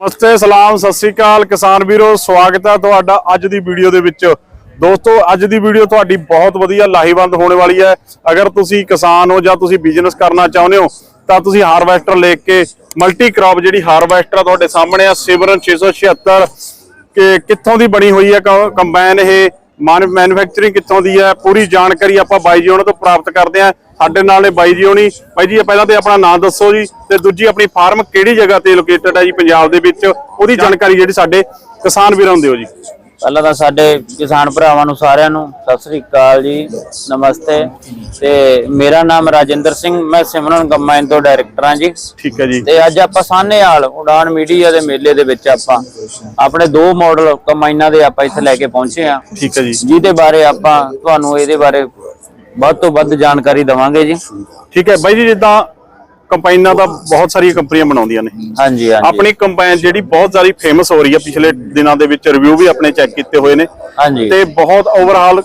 ਨਮਸਤੇ, ਸਲਾਮ, ਸਤਿ ਸ੍ਰੀ ਅਕਾਲ। ਕਿਸਾਨ ਵੀਰੋ, ਸਵਾਗਤ ਹੈ ਤੁਹਾਡਾ ਅੱਜ ਦੀ ਵੀਡੀਓ ਦੇ ਵਿੱਚ। ਦੋਸਤੋ, ਅੱਜ ਦੀ ਵੀਡੀਓ ਤੁਹਾਡੀ ਬਹੁਤ ਵਧੀਆ, ਲਾਹੇਵੰਦ ਹੋਣ ਵਾਲੀ ਹੈ। ਅਗਰ ਤੁਸੀਂ ਕਿਸਾਨ ਹੋ ਜਾਂ ਤੁਸੀਂ ਬਿਜ਼ਨਸ ਕਰਨਾ ਚਾਹੁੰਦੇ ਹੋ, ਤਾਂ ਤੁਸੀਂ ਹਾਰਵੈਸਟਰ ਲੈ ਕੇ ਮਲਟੀ ਕ੍ਰੌਪ ਜਿਹੜੀ ਹਾਰਵੈਸਟਰ ਆ ਤੁਹਾਡੇ ਸਾਹਮਣੇ ਆ ਸਿਮਰਨ 676 ਕਿ ਕਿੱਥੋਂ ਦੀ ਬਣੀ ਹੋਈ ਹੈ, ਕ- ਕੰਬਾਈਨ ਇਹ ਮੈਨੂਫੈਕਚਰਿੰਗ ਕਿੱਥੋਂ ਦੀ ਹੈ, ਪੂਰੀ ਜਾਣਕਾਰੀ ਆਪਾਂ ਬਾਈ ਜੀ ਉਹਨਾਂ ਤੋਂ ਪ੍ਰਾਪਤ ਕਰਦੇ ਹਾਂ। ਸਾਡੇ ਨਾਲ ਨੇ ਬਾਈ ਜੀ ਹੋਣੀ। ਬਾਈ ਜੀ ਪਹਿਲਾਂ ਤੇ ਆਪਣਾ ਨਾਮ ਦੱਸੋ ਜੀ ਤੇ ਦੂਜੀ ਆਪਣੀ ਫਾਰਮ ਕਿਹੜੀ ਜਗ੍ਹਾ ਤੇ ਲੋਕੇਟਡ ਹੈ ਜੀ ਪੰਜਾਬ ਦੇ ਵਿੱਚ? ਉਹਦੀ ਜਾਣਕਾਰੀ ਜਿਹੜੀ ਸਾਡੇ ਕਿਸਾਨ ਵੀਰਾਂ ਨੂੰ ਦਿਓ ਜੀ। ਪਹਿਲਾਂ ਤਾਂ ਸਾਡੇ ਕਿਸਾਨ ਭਰਾਵਾਂ ਨੂੰ ਸਾਰਿਆਂ ਨੂੰ ਸਤਿ ਸ੍ਰੀ ਅਕਾਲ ਜੀ ਨਮਸਤੇ। ਤੇ ਮੇਰਾ ਨਾਮ ਰਾਜਿੰਦਰ ਸਿੰਘ ਮੈਂ ਸਿਮਰਨ ਕੰਬਾਈਨ ਤੋਂ ਡਾਇਰੈਕਟਰ ਹਾਂ ਜੀ। ਠੀਕ ਹੈ ਜੀ। ਤੇ ਅੱਜ ਆਪਾਂ ਸਾਹਨੇਵਾਲ ਉਡਾਨ ਮੀਡੀਆ ਦੇ ਮੇਲੇ ਦੇ ਵਿੱਚ ਆਪਾਂ ਆਪਣੇ ਦੋ ਮਾਡਲ ਕੰਬਾਈਨਾਂ ਦੇ ਆਪਾਂ ਇੱਥੇ ਲੈ ਕੇ ਪਹੁੰਚੇ ਆ ਠੀਕ ਹੈ ਜੀ। ਜਿਹਦੇ ਬਾਰੇ ਆਪਾਂ ਤੁਹਾਨੂੰ ਇਹਦੇ ਬਾਰੇ ਵੱਧ ਤੋਂ ਵੱਧ ਜਾਣਕਾਰੀ ਦਵਾਂਗੇ ਜੀ। ਠੀਕ ਹੈ ਬਾਈ ਜੀ ਜਿੱਦਾਂ ਕੰਪਾਈਨਾਂ ਦਾ ਬਹੁਤ ਸਾਰੀਆਂ ਕੰਪਨੀਆਂ ਬਣਾਉਂਦੀਆਂ ਨੇ। ਹਾਂਜੀ ਹਾਂਜੀ। ਆਪਣੀ ਕੰਬਾਈਨ ਜਿਹੜੀ ਬਹੁਤ ਸਾਰੀ ਫੇਮਸ ਹੋ ਰਹੀ ਹੈ ਪਿਛਲੇ ਦਿਨਾਂ ਦੇ ਵਿੱਚ ਰਿਵਿਊ ਵੀ ਆਪਣੇ ਚੈੱਕ ਕੀਤੇ ਹੋਏ ਨੇ। ਹਾਂਜੀ। ਤੇ ਬਹੁਤ ਓਵਰਆਲ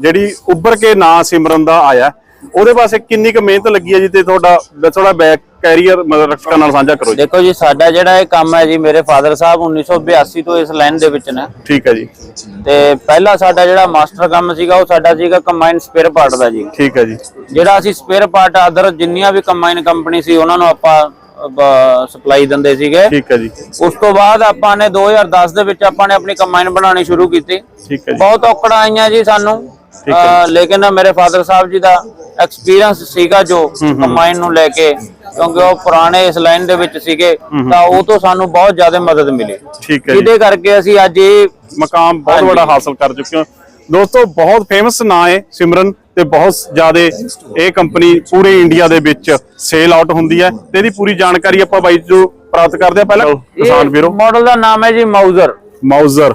ਜਿਹੜੀ ਉੱਭਰ ਕੇ ਨਾਂ ਸਿਮਰਨ ਦਾ ਆਇਆ। ਉਹਦੇ ਪਾਸੇ ਕਿੰਨੀ ਕੁ ਮਿਹਨਤ ਲੱਗੀ ਹੈ ਜੀ? ਤੇ ਤੁਹਾਡਾ ਥੋੜਾ ਬੈਕ ਕੈਰੀਅਰ ਮਤਲਬ ਰਕਸ਼ਕਾਂ ਨਾਲ ਸਾਂਝਾ ਕਰੋ ਜੀ। ਦੇਖੋ ਜੀ ਸਾਡਾ ਜਿਹੜਾ ਇਹ ਕੰਮ ਹੈ ਜੀ ਮੇਰੇ ਫਾਦਰ ਸਾਹਿਬ 1982 ਤੋਂ ਇਸ ਲਾਈਨ ਦੇ ਵਿੱਚ ਨੇ। ਠੀਕ ਹੈ ਜੀ। ਤੇ ਪਹਿਲਾ ਸਾਡਾ ਜਿਹੜਾ ਮਾਸਟਰ ਕੰਮ ਸੀਗਾ ਉਹ ਸਾਡਾ ਸੀਗਾ ਕੰਬਾਈਨ ਸਪੇਅਰ ਪਾਰਟ ਦਾ ਜੀ। ਠੀਕ ਹੈ ਜੀ। ਜਿਹੜਾ ਅਸੀਂ ਸਪੇਅਰ ਪਾਰਟ ਅਦਰ ਜਿੰਨੀਆਂ ਵੀ ਕੰਬਾਈਨ ਕੰਪਨੀ ਸੀ ਉਹਨਾਂ ਨੂੰ ਆਪਾਂ ਸਪਲਾਈ ਦਿੰਦੇ ਸੀਗੇ। ਠੀਕ ਹੈ ਜੀ। ਉਸ ਤੋਂ ਬਾਅਦ ਆਪਾਂ ਨੇ 2010 ਦੇ ਵਿੱਚ ਆਪਾਂ ਨੇ ਆਪਣੀ ਕੰਬਾਈਨ ਬਣਾਉਣੀ ਸ਼ੁਰੂ ਕੀਤੀ। ਠੀਕ ਹੈ ਜੀ। ਬਹੁਤ ਔਕੜਾਂ ਆਈਆਂ ਜੀ ਸਾਨੂੰ। ਲੇਕਿਨ ਮੇਰੇ ਫਾਦਰ ਸਾਹਿਬ ਜੀ ਦਾ ਐਕਸਪੀਰੀਅੰਸ ਸੀਗਾ ਜੋ ਕੰਬਾਈਨ ਨੂੰ ਲੈ ਕੇ ਕਿਉਂਕਿ ਉਹ ਪੁਰਾਣੇ ਇਸ ਲਾਈਨ ਦੇ ਵਿੱਚ ਸੀਗੇ ਤਾਂ ਉਹ ਤੋਂ ਸਾਨੂੰ ਬਹੁਤ ਜ਼ਿਆਦਾ ਮਦਦ ਮਿਲੀ। ਠੀਕ ਹੈ ਜੀ। ਜਿਹਦੇ ਕਰਕੇ ਅਸੀਂ ਅੱਜ ਇਹ ਮਕਾਮ ਬਹੁਤ। ਵੱਡਾ ਹਾਸਲ ਕਰ ਚੁੱਕੇ ਹੋ। ਦੋਸਤੋ ਬਹੁਤ ਫੇਮਸ ਨਾਂ ਹੈ ਸਿਮਰਨ ਤੇ ਬਹੁਤ ਜ਼ਿਆਦਾ ਇਹ ਕੰਪਨੀ ਪੂਰੇ ਇੰਡੀਆ ਦੇ ਵਿੱਚ ਸੇਲ ਆਊਟ ਹੁੰਦੀ ਹੈ ਤੇ ਇਹਦੀ ਪੂਰੀ ਜਾਣਕਾਰੀ ਆਪਾਂ ਬਾਈ ਤੋਂ ਪ੍ਰਾਪਤ ਕਰਦੇ ਆ ਪਹਿਲਾਂ ਕਿਸਾਨ ਵੀਰੋ। ਮਾਡਲ ਦਾ ਨਾਮ ਹੈ ਜੀ ਮਾਊਜ਼ਰ ਮਾਊਜ਼ਰ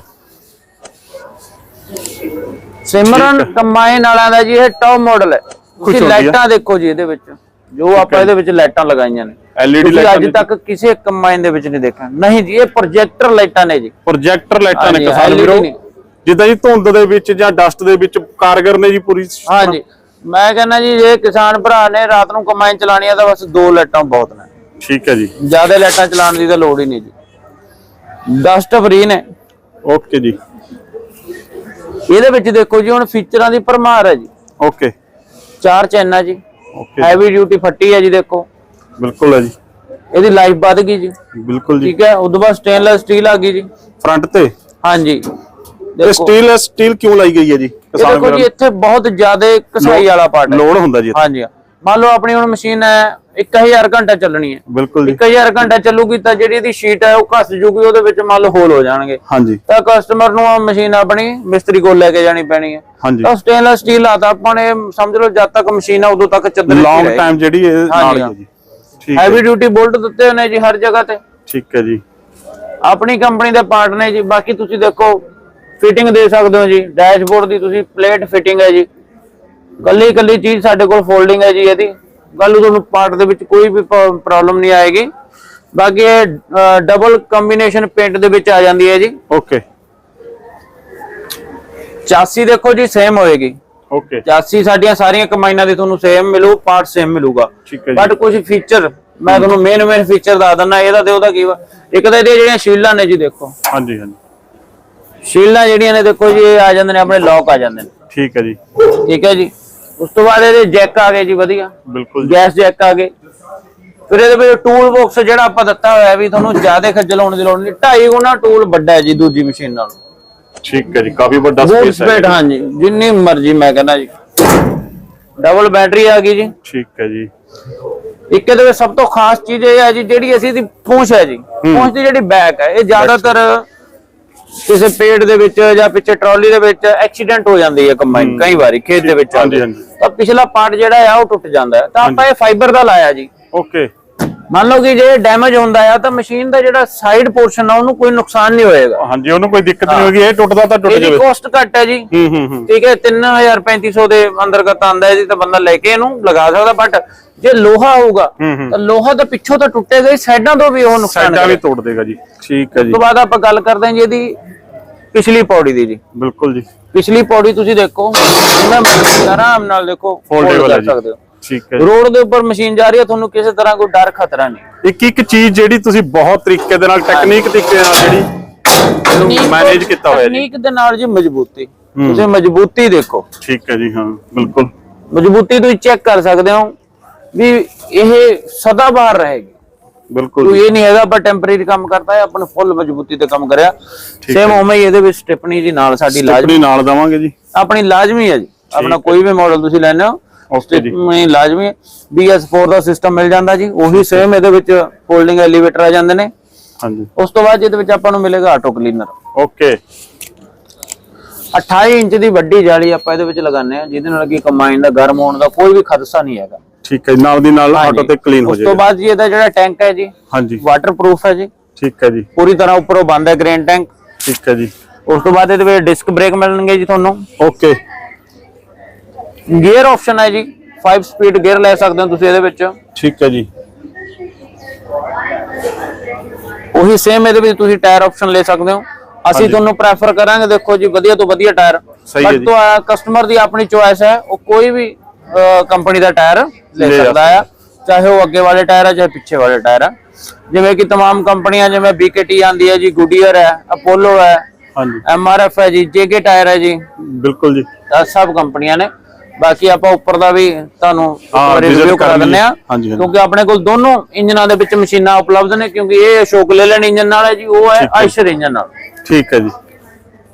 ਸਿਮਰਨ ਕੰਬਾਈਨ ਵਾਲਿਆਂ ਦਾ ਜੀ ਇਹ ਟੌਪ ਮਾਡਲ ਹੈ। ਤੁਸੀਂ ਹੈ। ਲਾਈਟਾਂ ਦੇਖੋ ਜੀ ਇਹਦੇ ਵਿੱਚ। ਜੋ ਆਪਾਂ ਇਹਦੇ ਵਿੱਚ ਲਾਈਟਾਂ ਲਗਾਈਆਂ ਨੇ। ਤੁਸੀਂ ਲਾਈਟਾਂ ਅੱਜ। ਤੱਕ ਕਿਸੇ ਕੰਬਾਈਨ ਦੇ ਵਿੱਚ ਨਹੀਂ ਦੇਖਿਆ। ਨਹੀਂ ਜੀ ਇਹ ਪ੍ਰੋਜੈਕਟਰ ਲਾਈਟਾਂ ਨੇ ਜੀ। ਪ੍ਰੋਜੈਕਟਰ ਲਾਈਟਾਂ ਨੇ ਕਿਸਾਨ ਵੀਰੋ। ਜਿੱਦਾਂ ਜੀ ਧੁੰਦ ਦੇ ਵਿੱਚ ਜਾਂ ਡਸਟ ਦੇ ਵਿੱਚ ਕਾਰਗਰ ਨੇ ਜੀ ਪੂਰੀ ਹਾਂਜੀ। ਮੈਂ ਕਹਿੰਦਾ ਜੀ ਜੇ ਕਿਸਾਨ ਭਰਾ ਨੇ ਰਾਤ ਨੂੰ ਕੰਬਾਈਨ ਚਲਾਣੀ ਆ ਤਾਂ ਬਸ ਦੋ ਲਾਈਟਾਂ ਬਹੁਤ ਨੇ। ਠੀਕ ਹੈ ਜੀ। ਜ਼ਿਆਦਾ ਲਾਈਟਾਂ ਚਲਾਉਣ ਦੀ ਤਾਂ ਲੋੜ ਹੀ ਨਹੀਂ ਜੀ। ਡਸਟ ਫਰੀ ਨੇ। ਓਕੇ ਜੀ। ਇਹਦੇ ਵਿੱਚ ਦੇਖੋ ਜੀ ਹੁਣ ਫੀਚਰਾਂ ਦੀ ਭਰਮਾਰ ਹੈ ਜੀ। ਓਕੇ ਚਾਰ ਚੈਨਾਂ ਜੀ। ਓਕੇ ਹੈਵੀ ਡਿਊਟੀ ਫੱਟੀ ਹੈ ਜੀ ਦੇਖੋ। ਬਿਲਕੁਲ ਹੈ ਜੀ। ਇਹਦੀ ਲਾਈਫ ਵੱਧ ਗਈ ਜੀ। ਬਿਲਕੁਲ ਜੀ। ਠੀਕ ਹੈ ਉਦੋਂ ਬਾਅਦ ਸਟੇਨਲੈਸ ਸਟੀਲ ਆ ਗਈ ਜੀ। ਫਰੰਟ ਤੇ? ਹਾਂਜੀ। ਦੇਖੋ। ਸਟੀਲ ਸਟੀਲ ਕਿਉਂ ਲਾਈ ਗਈ ਹੈ ਜੀ? ਇਹ ਦੇਖੋ ਜੀ ਇੱਥੇ ਬਹੁਤ ਜ਼ਿਆਦਾ ਕਸਾਈ ਵਾਲਾ ਪਾਰਟ ਹੈ। ਲੋਡ ਹੁੰਦਾ ਜੀ। ਹਾਂਜੀ। ਮੰਨ ਲਓ ਆਪਣੀ ਹੁਣ ਮਸ਼ੀਨ ਹੈ 1000 ਘੰਟਾ ਚੱਲਣੀ ਹੈ। ਬਿਲਕੁਲ ਜੀ। 1000 ਘੰਟਾ ਚੱਲੂਗੀ ਤਾਂ ਜਿਹੜੀ ਇਹਦੀ ਸ਼ੀਟ ਹੈ ਉਹ ਘਸ ਜੂਗੀ ਉਹਦੇ ਵਿੱਚ ਮੰਨ ਲਓ ਹੋਲ ਹੋ ਜਾਣਗੇ। ਹਾਂਜੀ। ਤਾਂ ਕਸਟਮਰ ਨੂੰ ਉਹ ਮਸ਼ੀਨ ਆਪਣੀ ਮਿਸਤਰੀ ਕੋਲ ਲੈ ਕੇ ਜਾਣੀ ਪੈਣੀ ਹੈ। ਹਾਂਜੀ। ਤਾਂ ਸਟੇਨਲੈਸ ਸਟੀਲ ਆਤਾ ਆਪਾਂ ਨੇ ਸਮਝ ਲਓ ਜਦ ਤੱਕ ਮਸ਼ੀਨ ਆ ਉਦੋਂ ਤੱਕ ਚੱਲਣੀ ਲੌਂਗ ਟਾਈਮ ਜਿਹੜੀ ਇਹ ਨਾਲ ਹੀ ਜੀ। ਠੀਕ ਹੈ। ਹੈਵੀ ਡਿਊਟੀ ਬੋਲਟ ਦਿੱਤੇ ਨੇ ਜੀ ਹਰ ਜਗ੍ਹਾ ਤੇ। ਠੀਕ ਹੈ ਜੀ। ਆਪਣੀ ਕੰਪਨੀ ਦੇ ਪਾਰਟ ਨੇ ਜੀ। ਬਾਕੀ ਤੁਸੀਂ ਦੇਖੋ ਫਿਟਿੰਗ ਦੇ ਸਕਦੇ ਹੋ ਜੀ। ਡੈਸ਼ਬੋਰਡ ਦੀ ਤੁਸੀਂ ਪਲੇਟ ਫਿਟਿੰਗ ਹੈ ਜੀ। ਕੱਲੀ ਕੱਲੀ ਚੀਜ਼ ਸਾਡੇ ਕੋਲ ਫੋਲਡਿੰਗ ਹੈ ਜੀ ਇਹਦੀ। ਗੱਲ ਨੂੰ ਤੁਹਾਨੂੰ ਪਾਰਟ ਦੇ ਵਿੱਚ ਕੋਈ ਵੀ ਪ੍ਰੋਬਲਮ ਨਹੀਂ ਆਏਗੀ। ਬਾਕੀ ਇਹ ਡਬਲ ਕੰਬੀਨੇਸ਼ਨ ਪੇਂਟ ਦੇ ਵਿੱਚ ਆ ਜਾਂਦੀ ਹੈ ਜੀ। ਓਕੇ ਚਾਸੀ ਦੇਖੋ ਜੀ ਸੇਮ ਹੋਏਗੀ। ਓਕੇ ਚਾਸੀ ਸਾਡੀਆਂ ਸਾਰੀਆਂ ਕੰਬਾਈਨਾਂ ਦੀ ਤੁਹਾਨੂੰ ਸੇਮ ਮਿਲੂ ਪਾਰਟ ਸੇਮ ਮਿਲੂਗਾ। ਬਟ ਕੁਝ ਫੀਚਰ ਮੈਂ ਤੁਹਾਨੂੰ ਮੇਨ ਮੇਨ ਫੀਚਰ ਦੱਸ ਦਿੰਦਾ ਇਹਦਾ ਤੇ ਉਹਦਾ ਕੀ ਵਾ? ਇੱਕ ਤਾਂ ਇਹਦੀਆਂ ਜਿਹੜੀਆਂ ਸ਼ੀਲਾਂ ਨੇ ਜੀ ਦੇਖੋ। ਹਾਂਜੀ ਹਾਂਜੀ। ਸ਼ੀਲਾਂ ਜਿਹੜੀਆਂ ਨੇ ਦੇਖੋ ਜੀ ਇਹ ਆ ਜਾਂਦੇ ਨੇ ਆਪਣੇ ਲੌਕ ਆ ਜਾਂਦੇ ਨੇ। ਠੀਕ ਹੈ ਜੀ। ਠੀਕ ਹੈ ਜੀ। ਉਸ ਤੋਂ ਬਾਅਦ ਇਹਦੇ ਜੈਕ ਆ ਗਏ ਜੀ ਵਧੀਆ। ਬਿਲਕੁਲ ਜੀ। ਗੈਸ ਜੈਕ ਆ ਗਏ। ਫਿਰ ਇਹਦੇ ਵਿੱਚ ਟੂਲ ਬਾਕਸ ਜਿਹੜਾ ਆਪਾਂ ਦਿੱਤਾ ਹੋਇਆ ਵੀ ਤੁਹਾਨੂੰ ਜ਼ਿਆਦਾ ਖੱਜਲ ਹੋਣ ਦੀ ਲੋੜ ਨਹੀਂ। ਢਾਈ ਗੁਣਾ ਟੂਲ ਵੱਡਾ ਹੈ ਜੀ ਦੂਜੀ ਮਸ਼ੀਨ ਨਾਲੋਂ। ਠੀਕ ਹੈ ਜੀ ਕਾਫੀ ਵੱਡਾ ਬੂਟ ਸਪੇਸ ਸਪੇਟ ਹੈ ਹਾਂਜੀ ਜਿੰਨੀ ਮਰਜ਼ੀ ਮੈਂ ਕਹਿੰਦਾ ਜੀ। ਡਬਲ ਬੈਟਰੀ ਆ ਗਈ ਜੀ। ਠੀਕ ਹੈ ਜੀ। ਇੱਕ ਇਹਦੇ ਵਿੱਚ ਸਭ ਤੋਂ ਖਾਸ ਚੀਜ਼ ਇਹ ਹੈ ਜੀ ਜਿਹੜੀ ਅਸੀਂ ਦੀ ਪੂੰਛ ਹੈ ਜੀ। ਪੂੰਛ ਦੀ ਜਿਹੜੀ ਬੈਕ ਹੈ ਇਹ ਜ਼ਿਆਦਾਤਰ ਕਿਸੇ ਪੇੜ ਦੇ ਵਿੱਚ ਜਾਂ ਪਿੱਛੇ ਟਰਾਲੀ ਦੇ ਵਿੱਚ ਐਕਸੀਡੈਂਟ ਹੋ ਜਾਂਦੀ ਹੈ ਕੰਬਾਈਨ ਕਈ ਵਾਰੀ ਖੇਤ ਦੇ ਵਿੱਚ ਹਾਂਜੀ, ਹਾਂਜੀ। ਤਾਂ ਪਿਛਲਾ ਪਾਰਟ ਜਿਹੜਾ ਆ ਉਹ ਟੁੱਟ ਜਾਂਦਾ ਹੈ। ਤਾਂ ਆਪਾਂ ਇਹ ਫਾਈਬਰ ਦਾ ਲਾਇਆ ਜੀ। ਓਕੇ ਮੰਨ ਲਓ ਕਿ ਜੇ ਡੈਮੇਜ ਹੁੰਦਾ ਆ ਤਾਂ ਮਸ਼ੀਨ ਦਾ ਜਿਹੜਾ ਸਾਈਡ ਪੋਰਸ਼ਨ ਆ ਉਹਨੂੰ ਕੋਈ ਨੁਕਸਾਨ ਨਹੀਂ ਹੋਏਗਾ। ਹਾਂਜੀ ਉਹਨੂੰ ਕੋਈ ਦਿੱਕਤ ਨਹੀਂ ਹੋਗੀ ਇਹ ਟੁੱਟਦਾ ਤਾਂ ਟੁੱਟ ਇਹਦੀ ਜਾਵੇ। ਕੋਸਟ ਘੱਟ ਹੈ ਜੀ। ਹੂੰ ਹੂੰ ਹੂੰ। ਠੀਕ ਹੈ 3350 ਦੇ ਅੰਦਰਗਤ ਆਂਦਾ ਇਹਦੀ ਤਾਂ ਬੰਦਾ ਲੈ ਕੇ ਇਹਨੂੰ ਲਗਾ ਸਕਦਾ ਬਟ ਜੇ ਲੋਹਾ ਹੋਊਗਾ। ਤਾਂ ਲੋਹਾ ਤਾਂ ਪਿੱਛੋਂ ਤਾਂ ਟੁੱਟੇਗਾ ਹੀ ਸਾਈਡਾਂ ਤੋਂ ਵੀ ਉਹ ਨੁਕਸਾਨ ਸਾਈਡਾਂ ਵੀ। ਤੋੜ ਦੇਗਾ ਜੀ। ਠੀਕ ਹੈ ਉਸ ਜੀ ਤੋਂ ਬਾਅਦ ਆਪਾਂ ਗੱਲ ਕਰਦੇ ਹਾਂ ਜੀ ਇਹਦੀ ਪਿਛਲੀ ਪੌੜੀ ਦੀ ਜੀ। ਬਿਲਕੁਲ ਜੀ। ਪਿਛਲੀ ਪੌੜੀ ਤੁਸੀਂ ਦੇਖੋ ਇਹਨਾਂ ਮਰਜ਼ੀ ਆਰਾਮ ਨਾਲ ਦੇਖੋ Foldable ਕਰ ਹੈ ਜੀ। ਸਕਦੇ ਹੋ। ਠੀਕ ਹੈ ਜੀ। ਰੋਡ ਦੇ ਉੱਪਰ ਮਸ਼ੀਨ ਜਾ ਰਹੀ ਹੈ ਤੁਹਾਨੂੰ ਕਿਸੇ ਤਰ੍ਹਾਂ ਕੋਈ ਡਰ ਖਤਰਾ ਨਹੀਂ। ਇੱਕ ਇੱਕ ਚੀਜ਼ ਜਿਹੜੀ ਤੁਸੀਂ ਬਹੁਤ ਤਰੀਕੇ ਦੇ ਨਾਲ ਟੈਕਨੀਕ ਤਰੀਕੇ ਨਾਲ ਜਿਹੜੀ ਮੈਨੇਜ ਕੀਤਾ ਹੋਇਆ ਜੀ। ਤਕਨੀਕ ਦੇ ਨਾਲ ਜੀ ਮਜ਼ਬੂਤੀ। ਤੁਸੀਂ ਮਜ਼ਬੂਤੀ ਦੇਖੋ। ਠੀਕ ਹੈ ਜੀ ਹਾਂ ਬਿਲਕੁਲ। ਮਜ਼ਬੂਤੀ ਤੁਸੀਂ ਚੈੱਕ ਕਰ ਸਕਦੇ ਹੋ ਵੀ ਇਹ ਸਦਾ ਬਾਹਰ ਰਹੇਗੀ। ਬਿਲਕੁਲ ਕੋਈ ਇਹ ਨਹੀਂ ਹੈਗਾ ਪਰ ਟੈਂਪਰੇਰੀ ਕੰਮ ਕਰਦਾ ਹੈ ਆਪਣਾ ਫੁੱਲ ਮਜ਼ਬੂਤੀ ਤੇ ਕੰਮ ਕਰਿਆ। ਸੇਮ ਉਵੇਂ ਹੀ ਇਹਦੇ ਵਿੱਚ ਸਟਿਪਨੀ ਜੀ ਨਾਲ ਸਾਡੀ ਲਾਜ਼ਮੀ ਨਾਲ ਦਵਾਂਗੇ ਜੀ। ਆਪਣੀ ਲਾਜ਼ਮੀ ਹੈ ਜੀ। ਆਪਣਾ ਕੋਈ ਵੀ ਮਾਡਲ ਤੁਸੀਂ ਲੈਣੇ ਹੋ ਓਕੇ ਜੀ। ਮੈਂ ਲਾਜ਼ਮੀ BS4 ਦਾ ਸਿਸਟਮ ਮਿਲ ਜਾਂਦਾ ਜੀ। ਉਹੀ ਸੇਮ ਇਹਦੇ ਵਿੱਚ ਫੋਲਡਿੰਗ ਐਲੀਵੇਟਰ ਆ ਜਾਂਦੇ ਨੇ। ਹਾਂਜੀ। ਉਸ ਤੋਂ ਬਾਅਦ ਇਹਦੇ ਵਿੱਚ ਆਪਾਂ ਨੂੰ ਮਿਲੇਗਾ ਆਟੋ ਕਲੀਨਰ ਓਕੇ 28 ਇੰਚ ਦੀ ਵੱਡੀ ਜਾਲੀ ਆਪਾਂ ਇਹਦੇ ਵਿੱਚ ਲਗਾਉਂਦੇ ਆ ਜਿਹਦੇ ਨਾਲ ਕਿ ਕੰਬਾਈਨ ਦਾ ਗਰਮ ਹੋਣ ਦਾ ਕੋਈ ਵੀ ਖਦਸ਼ਾ ਨਹੀਂ ਹੈਗਾ। ਠੀਕ ਹੈ ਨਾਲ ਦੀ ਨਾਲ ਆਟੋ ਤੇ ਕਲੀਨ ਹੋ ਉਸ ਤੋਂ ਬਾਅਦ ਜੀ ਇਹਦਾ ਜਿਹੜਾ ਟੈਂਕ ਹੈ ਜੀ ਹਾਂਜੀ। ਵਾਟਰਪ੍ਰੂਫ ਹੈ ਜੀ। ਠੀਕ ਹੈ ਜੀ। ਪੂਰੀ ਤਰ੍ਹਾਂ ਉੱਪਰੋਂ ਬੰਦ ਹੈ ਗ੍ਰੇਨ ਟੈਂਕ ਠੀਕ ਹੈ ਜੀ। ਉਸ ਤੋਂ ਬਾਅਦ ਇਹਦੇ ਵਿੱਚ ਡਿਸਕ ਬ੍ਰੇਕ ਮਿਲਣਗੇ ਜੀ ਤੁਹਾਨੂੰ। ਓਕੇ। ਗੀਅਰ ਆਪਸ਼ਨ ਹੈ ਜੀ। 5 ਸਪੀਡ ਗੀਅਰ ਲੈ ਸਕਦੇ ਹੋ ਤੁਸੀਂ ਇਹਦੇ ਵਿੱਚ। ਠੀਕ ਹੈ ਜੀ। ਉਹੀ ਸੇਮ ਇਹਦੇ ਵਿੱਚ ਤੁਸੀਂ ਟਾਇਰ ਆਪਸ਼ਨ ਲੈ ਸਕਦੇ ਹੋ। ਅਸੀਂ ਤੁਹਾਨੂੰ ਪ੍ਰੈਫਰ ਕਰਾਂਗੇ ਦੇਖੋ ਜੀ ਵਧੀਆ ਤੋਂ ਵਧੀਆ ਟਾਇਰ ਸਹੀ ਹੈ ਜੀ। ਤੋਂ ਕਸਟਮਰ ਦੀ ਆਪਣੀ ਚੋਇਸ ਹੈ। ਉਹ ਕੋਈ ਵੀ ਕੰਪਨੀ ਦਾ ਟਾਇਰ ਲੈ ਲੈ ਸਕਦਾ ਆ ਚਾਹੇ ਉਹ ਅੱਗੇ ਵਾਲੇ ਟਾਇਰ ਆ ਚਾਹੇ ਪਿੱਛੇ ਵਾਲੇ ਟਾਇਰ ਆ ਜਿਵੇਂ ਕਿ तमाम ਕੰਪਨੀਆਂ ਜਿਵੇਂ BKT ਆਂਦੀ ਹੈ ਜੀ ਗੁਡੀਅਰ ਹੈ ਅਪੋਲੋ ਹੈ ਹਾਂਜੀ MRF ਹੈ ਜੀ JK ਟਾਇਰ ਹੈ ਜੀ ਬਿਲਕੁਲ ਜੀ ਆਹ ਸਭ ਕੰਪਨੀਆਂ ਨੇ ਬਾਕੀ ਆਪਾਂ ਉੱਪਰ ਦਾ ਵੀ ਤੁਹਾਨੂੰ ਇੱਕ ਹਾਂ, ਵਾਰੀ visit ਰਿਵਿਊ ਕਰ ਕਰਾ ਦਿੰਦੇ ਆ ਲਈਏ। ਹਾਂਜੀ, ਹਾਂਜੀ। ਕਿਉਂਕਿ ਆਪਣੇ ਕੋਲ ਦੋਨੋਂ ਇੰਜਨਾਂ ਦੇ ਵਿੱਚ ਮਸ਼ੀਨਾਂ ਉਪਲਬਧ ਨੇ ਕਿਉਂਕਿ ਇਹ ਅਸ਼ੋਕ ਲੇਲੈਂਡ ਇੰਜਨ ਨਾਲ ਹੈ ਜੀ ਉਹ ਹੈ ਆਇਸ਼ਰ ਇੰਜਨ ਨਾਲ ਠੀਕ ਹੈ ਜੀ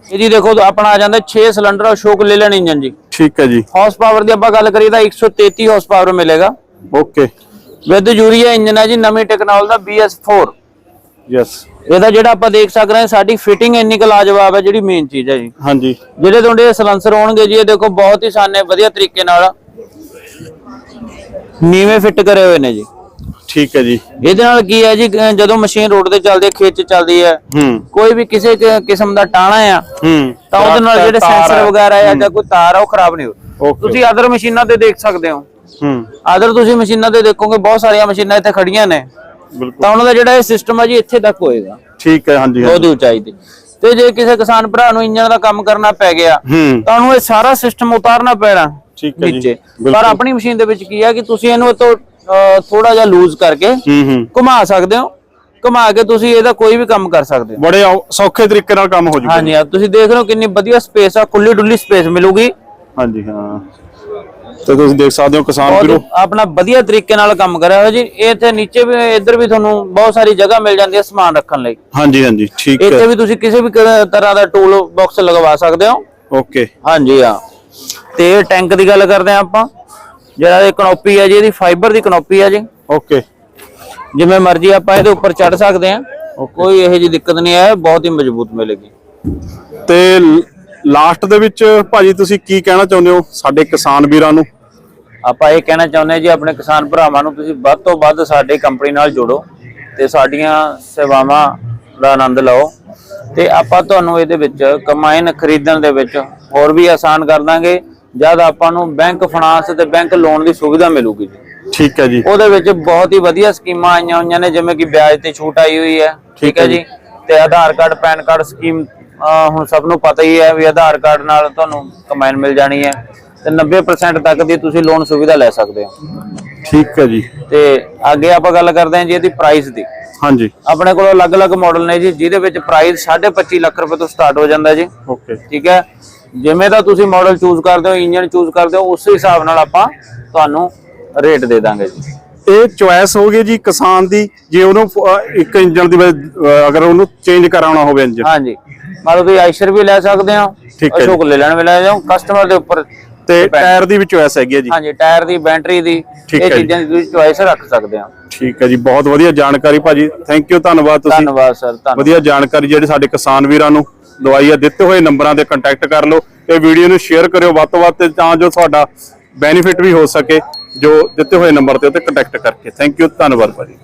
ਇਹ ਜੀ ਦੇਖੋ ਆਪਣਾ ਆ ਜਾਂਦਾ 6 ਸਿਲੰਡਰ ਅਸ਼ੋਕ ਲੇਲੈਂਡ ਇੰਜਨ ਜੀ ਠੀਕ ਹੈ ਜੀ। ਹਾਰਸ ਪਾਵਰ ਦੀ ਆਪਾਂ ਗੱਲ ਕਰੀਏ ਤਾਂ 133 ਹਾਰਸ ਪਾਵਰ ਮਿਲੇਗਾ। ਓਕੇ ਵਿਦ ਯੂਰੀਆ ਇੰਜਨ ਹੈ ਜੀ ਨਵੀਂ ਟੈਕਨੋਲੋਜੀ ਦਾ BS4 ਯੈਸ ਇਹਦਾ ਜਿਹੜਾ ਆਪਾਂ ਦੇਖ ਸਕਦੇ ਹਾਂ ਸਾਡੀ ਫਿਟਿੰਗ ਇੰਨੀ ਕੁ ਲਾਜਵਾਬ ਹੈ ਜਿਹੜੀ ਮੇਨ ਚੀਜ਼ ਹੈ ਜੀ। ਹਾਂਜੀ। ਜਿਹੜੇ ਤੁਹਾਡੇ ਸਲੈਂਸਰ ਹੋਣਗੇ ਜੀ ਇਹ ਦੇਖੋ ਬਹੁਤ ਹੀ ਸਾਨੇ ਵਧੀਆ ਤਰੀਕੇ ਨਾਲ। ਨੀਵੇਂ ਫਿੱਟ ਕਰੇ ਹੋਏ ਨੇ ਜੀ। ਠੀਕ ਹੈ ਜੀ। ਇਹਦੇ ਨਾਲ ਕੀ ਹੈ ਜੀ ਅਹ ਜਦੋਂ ਮਸ਼ੀਨ ਰੋਡ ਤੇ ਚੱਲਦੀ ਹੈ ਖੇਤ 'ਚ ਚੱਲਦੀ ਹੈ ਹੂੰ। ਕੋਈ ਵੀ ਕਿਸੇ ਕ- ਕਿਸਮ ਦਾ ਟਾਣਾ ਆ ਹੂੰ। ਤਾਂ ਉਹਦੇ ਨਾਲ ਜਿਹੜੇ ਤਾਰ ਸੈਂਸਰ ਹੈ। ਵਗੈਰਾ ਆ ਜਾਂ ਕੋਈ ਤਾਰ ਆ ਉਹ ਖਰਾਬ ਨਹੀਂ ਹੋ ਤੁਸੀਂ ਅਦਰ ਮਸ਼ੀਨਾਂ ਤੇ ਦੇਖ ਸਕਦੇ ਹੋ। ਹੂੰ। ਅਦਰ ਤੁਸੀਂ ਮਸ਼ੀਨਾਂ ਤੇ ਦੇਖੋਗੇ ਬਹੁਤ ਸਾਰੀਆਂ ਮਸ਼ੀਨਾਂ ਇੱਥੇ ਖੜੀਆਂ ਨੇ। ਬਿਲਕੁਲ। ਤਾਂ ਉਹਨਾਂ ਦਾ ਜਿਹੜਾ ਇਹ ਸਿਸਟਮ ਹੈ ਜੀ ਇੱਥੇ ਤੱਕ ਹੋਏਗਾ। ਠੀਕ ਹੈ ਹਾਂਜੀ ਹਾਂਜੀ। ਉਹਦੀ ਉਚਾਈ ਤੇ ਤੇ ਜੇ ਕਿਸੇ ਕਿਸਾਨ ਭਰਾ ਨੂੰ ਇੰਜਨ ਦਾ ਕੰਮ ਕਰਨਾ ਪੈ ਗਿਆ ਹੂੰ। ਤਾਂ ਉਹਨੂੰ ਇਹ ਸਾਰਾ ਸਿਸਟਮ ਉਤਾਰਨਾ ਪੈਣਾ ਠੀਕ ਹੈ ਜੀ। ਨੀਚੇ। ਬਿਲਕੁਲ। ਪਰ ਆਪਣੀ ਮਸ਼ੀਨ ਦੇ ਵਿੱਚ ਕੀ ਹੈ ਕਿ ਤੁਸੀਂ ਇਹਨੂੰ ਇਤੋਂ ਥੋੜਾ ਜਿਹਾ ਲੂਜ਼ ਕਰਕੇ ਹੂੰ ਹੂੰ। ਘੁਮਾ ਸਕਦੇ ਹੋ। ਘੁਮਾ ਕੇ ਤੁਸੀਂ ਇਹਦਾ ਕੋਈ ਵੀ ਕੰਮ ਕਰ ਸਕਦੇ ਹੋ। ਬੜੇ ਸੌਖੇ ਤਰੀਕੇ ਨਾਲ ਕੰਮ ਹੋ ਜੂਗਾ। ਹਾਂਜੀ ਆ ਤੁਸੀਂ ਦੇਖ ਰਹੇ ਹੋ ਕਿੰਨੀ ਵਧੀਆ ਸਪੇਸ ਆ ਖੁੱਲੀ ਡੁੱਲੀ ਸਪੇਸ ਮਿਲੂਗੀ। ਹਾਂਜੀ ਹਾਂ। ਤੇ ਤੁਸੀਂ ਦੇਖ ਸਕਦੇ ਹੋ ਕਿਸਾਨ ਵੀਰੋ। ਆਪਣਾ ਵਧੀਆ ਤਰੀਕੇ ਨਾਲ ਕੰਮ ਕਰਿਆ ਹੋਇਆ ਜੀ। ਇੱਥੇ ਨੀਚੇ ਵੀ ਇੱਧਰ ਵੀ ਤੁਹਾਨੂੰ ਬਹੁਤ ਸਾਰੀ ਜਗ੍ਹਾ ਮਿਲ ਜਾਂਦੀ ਹੈ ਸਮਾਨ ਰੱਖਣ ਲਈ। ਹਾਂਜੀ ਹਾਂਜੀ। ਠੀਕ ਇੱਥੇ ਹੈ ਵੀ ਤੁਸੀਂ ਕਿਸੇ ਵੀ ਤਰ੍ਹਾਂ ਦਾ ਟੂਲ ਬਾਕਸ ਲਗਵਾ ਸਕਦੇ ਹੋ। ਓਕੇ। ਹਾਂਜੀ ਆ ਤੇ ਟੈਂਕ ਦੀ ਗੱਲ ਕਰਦੇ ਆ ਆਪਾਂ। ਜਿਹੜਾ ਇਹ ਕਨੋਪੀ ਹੈ ਜੀ ਇਹਦੀ ਫਾਈਬਰ ਦੀ ਕਨੋਪੀ ਹੈ ਜੀ। ਓਕੇ ਜਿਵੇਂ ਮਰਜ਼ੀ ਆਪਾਂ ਇਹਦੇ ਉੱਪਰ ਚੜ ਸਕਦੇ ਆ ਕੋਈ ਇਹੋ ਜਿਹੀ ਦਿੱਕਤ ਨਹੀਂ ਹੈ ਬਹੁਤ ਹੀ ਮਜ਼ਬੂਤ ਮਿਲੇਗੀ। ਤੇ ਲਾਸਟ ਦੇ ਵਿੱਚ ਭਾਜੀ ਤੁਸੀਂ ਕੀ ਕਹਿਣਾ ਚਾਹੁੰਦੇ ਹੋ ਸਾਡੇ ਕਿਸਾਨ ਵੀਰਾਂ ਨੂੰ? ਆਪਾਂ ਇਹ ਕਹਿਣਾ ਚਾਹੁੰਦੇ ਜੀ ਆਪਣੇ ਕਿਸਾਨ ਭਰਾਵਾਂ ਨੂੰ ਤੁਸੀਂ ਵੱਧ ਤੋਂ ਵੱਧ ਸਾਡੀ ਕੰਪਨੀ ਨਾਲ ਜੁੜੋ ਤੇ ਸਾਡੀਆਂ ਸੇਵਾਵਾਂ ਦਾ ਆਨੰਦ ਲਓ। ਤੇ ਆਪਾਂ ਤੁਹਾਨੂੰ ਇਹਦੇ ਵਿੱਚ ਕਮਾਈਨ ਖਰੀਦਣ ਦੇ ਵਿੱਚ ਹੋਰ ਵੀ ਆਸਾਨ ਕਰ ਦਾਂਗੇ। ਜਦ ਆਪਾਂ ਨੂੰ ਬੈਂਕ ਫਾਈਨਾਂਸ ਤੇ ਬੈਂਕ ਲੋਨ ਦੀ ਸੁਵਿਧਾ ਮਿਲੂਗੀ ਜੀ। ਠੀਕ ਹੈ ਜੀ। ਉਹਦੇ ਵਿੱਚ ਬਹੁਤ ਹੀ ਵਧੀਆ ਸਕੀਮਾਂ ਆਈਆਂ ਹੋਈਆਂ ਨੇ ਜਿਵੇਂ ਕਿ ਵਿਆਜ ਤੇ ਛੂਟ ਆਈ ਹੋਈ ਹੈ ਠੀਕ ਹੈ ਜੀ। ਤੇ Aadhaar card PAN card scheme ਹੁਣ ਸਭ ਨੂੰ ਪਤਾ ਹੀ ਹੈ ਵੀ ਆਧਾਰ ਕਾਰਡ ਨਾਲ ਤੁਹਾਨੂੰ ਕਮਾਈਨ ਮਿਲ ਜਾਣੀ ਹੈ। ਤੇ 90% ਤੱਕ ਦੀ ਤੁਸੀਂ ਲੋਨ ਸੁਵਿਧਾ ਲੈ ਸਕਦੇ ਹੋ। ਠੀਕ ਹੈ ਜੀ। ਤੇ ਅੱਗੇ ਆਪਾਂ ਗੱਲ ਕਰਦੇ ਹਾਂ ਜੀ ਇਹਦੀ ਪ੍ਰਾਈਸ ਦੀ। ਹਾਂਜੀ। ਆਪਣੇ ਕੋਲ ਅਲੱਗ-ਅਲੱਗ ਮਾਡਲ ਨੇ ਜੀ ਜਿਹਦੇ ਵਿੱਚ ਪ੍ਰਾਈਸ 25.5 ਲੱਖ ਰੁਪਏ ਤੋਂ ਸਟਾਰਟ ਹੋ ਜਾਂਦਾ ਜੀ। ਓਕੇ ਠੀਕ ਹੈ। ਜਿਵੇਂ ਦਾ ਤੁਸੀਂ ਮਾਡਲ ਚੂਜ਼ ਕਰਦੇ ਹੋ ਇੰਜਨ ਚੂਜ਼ ਕਰਦੇ ਹੋ ਉਸ ਹਿਸਾਬ ਨਾਲ ਆਪਾਂ ਤੁਹਾਨੂੰ ਰੇਟ ਦੇ ਦਾਂਗੇ ਜੀ। ਇਹ ਚੁਆਇਸ ਹੋ ਗਈ ਜੀ ਕਿਸਾਨ ਦੀ ਜੇ ਉਹਨੂੰ ਅਹ, ਇੱਕ ਇੰਜਨ ਦੀ ਵਜ੍ਹਾ- ਅਗਰ ਉਹਨੂੰ ਚੇਂਜ ਕਰਾਉਣਾ ਹੋਵੇ ਇੰਜਨ ਹਾਂਜੀ। ਲਓ ਤੁਸੀਂ ਆਇਸ਼ਰ ਵੀ ਲੈ ਸਕਦੇ ਹੋ ਠੀਕ ਹੈ ਜੀ। ਅਸ਼ੋਕ ਲੈ ਲੈਣ ਵੀ ਲੈ ਜਾਓ ਕਸਟਮਰ ਦੇ ਉੱਪਰ ਤੇ ਟਾਇਰ ਦੀ ਵੀ ਚੁਆਇਸ ਹੈਗੀ ਹੈ ਜੀ। ਹਾਂਜੀ ਟਾਇਰ ਦੀ ਬੈਟਰੀ ਦੀ ਠੀਕ ਇਹ ਹੈ ਜੀ। ਚੀਜ਼ਾਂ ਦੀ ਤੁਸੀਂ ਚੁਆਇਸ ਰੱਖ ਸਕਦੇ ਹੋ। ਠੀਕ ਹੈ ਜੀ ਬਹੁਤ ਵਧੀਆ ਜਾਣਕਾਰੀ ਭਾਜੀ। ਥੈਂਕ ਯੂ ਧੰਨਵਾਦ ਤੁਸੀਂ। ਧੰਨਵਾਦ ਸਰ ਧੰਨਵਾਦ। ਵਧੀਆ ਜਾਣਕਾਰੀ ਜਿਹੜੀ ਸਾਡੇ ਕਿਸਾਨ ਵੀਰਾਂ ਨੂੰ ਦਵਾਈ ਆ, ਦਿੱਤੇ ਹੋਏ ਨੰਬਰਾਂ ਤੇ ਕੰਟੈਕਟ ਕਰ ਲਓ ਤੇ ਵੀਡੀਓ ਨੂੰ ਸ਼ੇਅਰ ਕਰਿਓ ਵੱਧ ਤੋਂ ਵੱਧ ਤੇ ਤਾਂ ਜੋ ਤੁਹਾਡਾ ਬੈਨੀਫਿਟ ਵੀ ਹੋ ਸਕੇ, ਜੋ ਦਿੱਤੇ ਹੋਏ ਨੰਬਰ ਤੇ ਉੱਤੇ ਕੰਟੈਕਟ ਕਰਕੇ। ਥੈਂਕ ਯੂ ਧੰਨਵਾਦ ਭਾਜੀ।